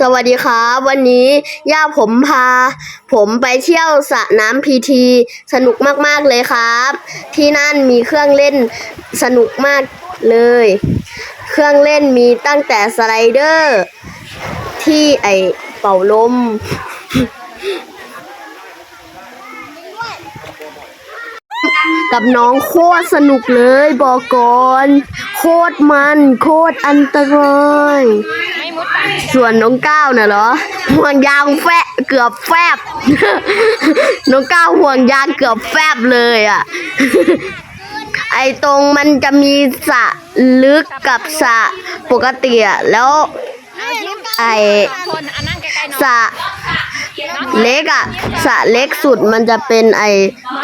สวัสดีครับ วันนี้ย่าผมพา ผมไปเที่ยวสระน้ำพีที สนุกมาก ๆ เลยครับ ที่นั่นมีเครื่องเล่นสนุกมากเลย เครื่องเล่นมีตั้งแต่สไลเดอร์ ที่ไอเป่าลม กับน้องโคตรสนุกเลยบอกก่อน โคตรมัน โคตรอันตราย ม่มุดส่วนน้องก้าวน่ะเหรอห่วงยางแฟะเกือบแฟบ น้องก้าวห่วงยางเกือบแฟบเลยอะ ไอตรงมันจะมีสระลึกกับสระปกติอะแล้ว ไอคนอันนั่งใกล้ๆน้องสระเล็กอะสระเล็กสุดมันจะเป็นไอ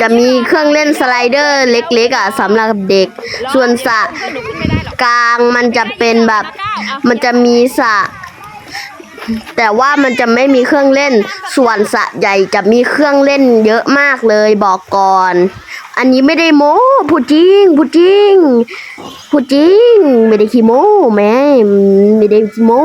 จะมีเครื่องเล่นสไลเดอร์เล็กๆอะสำหรับเด็ก ส่วนสระ หนูขึ้นไม่ได้ กลางมันจะเป็นแบบ มันจะมีสระแต่ว่ามันจะไม่มีเครื่องเล่น ส่วนสระใหญ่จะมีเครื่องเล่นเยอะมากเลยบอกก่อน อันนี้ไม่ได้โม้พูดจริงพูดจริงพูดจริง ไม่ได้ขี้โม้แม่ไม่ได้ขี้โม้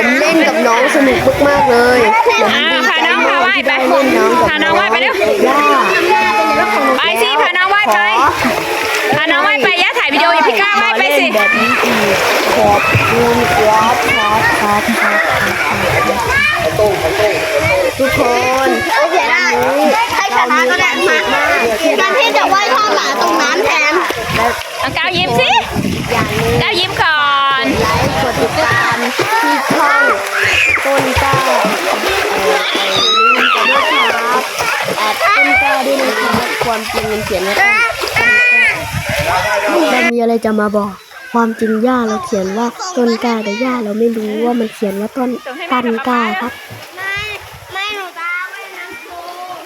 ผมเล่นกับน้องสนุกมากๆเลยผมอ่าดีพาใจน้องมาพากไหว้ที่ไปได้เล่นน้องกับพาน้องไหว้ไปเร็วย่าไปสิพาน้องไหว้ไปพาน้องไหว้ไปย่าถ่ายวิดีโออย่าพี่ก้าวไหว้ไปสิมาเล่นแบบนี้อีกขอบคุณครับครับครับครับทุกคนโอเคได้ให้ชนะก็ได้มาการที่จะไหว้ข้าวหมาตรงน้ำแทนน้องก้าวยิ้มสิอย่างหนึงก้าวยิ้มก่อนไลค์กดติดตาม ครับความจริงมันเขียนว่าต้นต้นกล้าเรามีอะไรจะมาบอก ความจริงย่าเราเขียนว่าต้นกล้าแต่ย่าเราไม่รู้ว่ามันเขียนว่าต้นปันกล้าครับ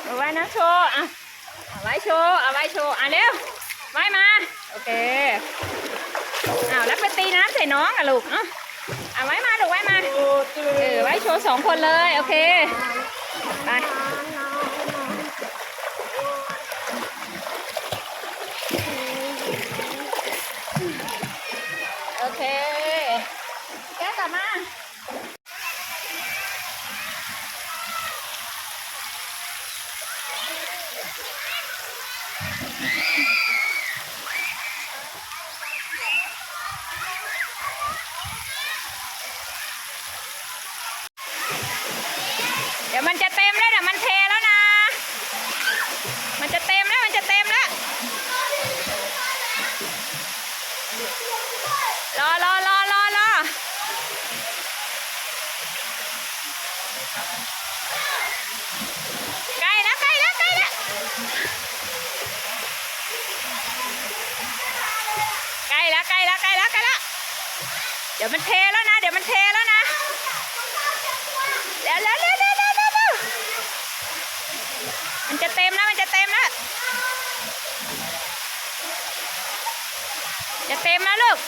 เอาไว้นะโชว์อะเอาไว้โชว์เอาไว้โชว์อะเร็วไว้มาโอเคอ้าวแล้วไปตีน้ำใส่น้องอะลูกเอะเอาไว้มาลูกไว้มาเออไว้โชว์สองคนเลยโอเคไปโอเคับมาเดี๋ยวมันจะเต็มแล้วเดี๋ยวมันเทแล้วนะ มันจะเต็มแล้วมันจะเต็มแล้ว รอรอรอรอรอใกล้แล้วใกล้แล้วใกล้แล้วใกล้แล้วใกล้แล้วใกล้แล้วใกล้แล้ว เดี๋ยวมันเทแล้วนะ เดี๋ยวมันเทแล้วนะแล้วแล้วแล้วแล้วแล้วเร็วเร็วมันจะเต็มแล้วมันจะเต็มแล้วจะเต็มแล้วลูก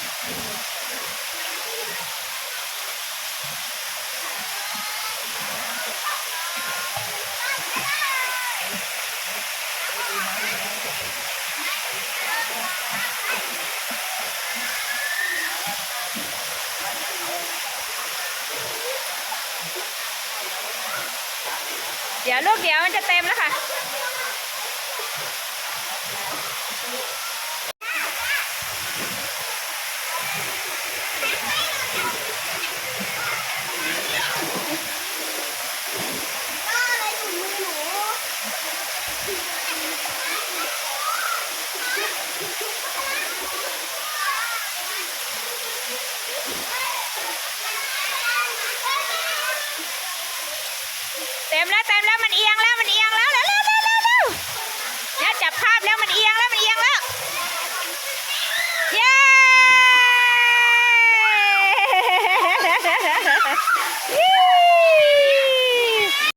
ดี๋ยวลูกเดี๋ยวมันจะเต็มแล้วค่ะ มแล้วเต็มแล้วมันเอียงแล้วมันเอียงแล้วแล้ว